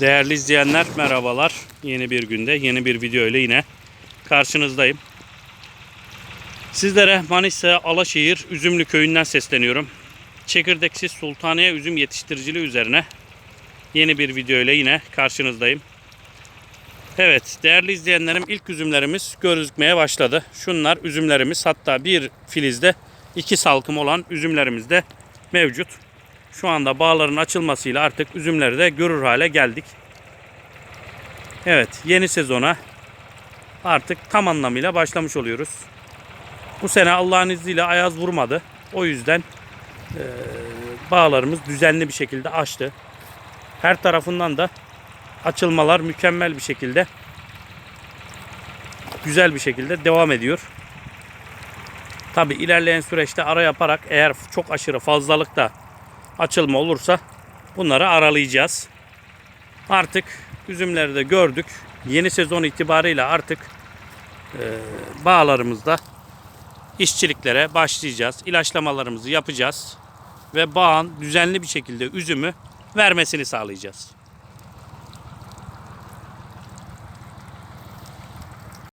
Değerli izleyenler merhabalar. Yeni bir günde yeni bir video ile yine karşınızdayım. Sizlere Manisa Alaşehir Üzümlü köyünden sesleniyorum. Çekirdeksiz sultaniye üzüm yetiştiriciliği üzerine yeni bir video ile yine karşınızdayım. Evet değerli izleyenlerim ilk üzümlerimiz gözükmeye başladı. Şunlar üzümlerimiz hatta bir filizde iki salkım olan üzümlerimiz de mevcut. Şu anda bağların açılmasıyla artık üzümleri de görür hale geldik. Evet yeni sezona artık tam anlamıyla başlamış oluyoruz. Bu sene Allah'ın izniyle ayaz vurmadı. O yüzden eee, bağlarımız düzenli bir şekilde açtı. Her tarafından da açılmalar mükemmel bir şekilde güzel bir şekilde devam ediyor. Tabi ilerleyen süreçte ara yaparak eğer çok aşırı fazlalıkta açılma olursa bunları aralayacağız. Artık üzümleri de gördük. Yeni sezon itibariyle artık e, bağlarımızda işçiliklere başlayacağız. İlaçlamalarımızı yapacağız ve bağın düzenli bir şekilde üzümü vermesini sağlayacağız.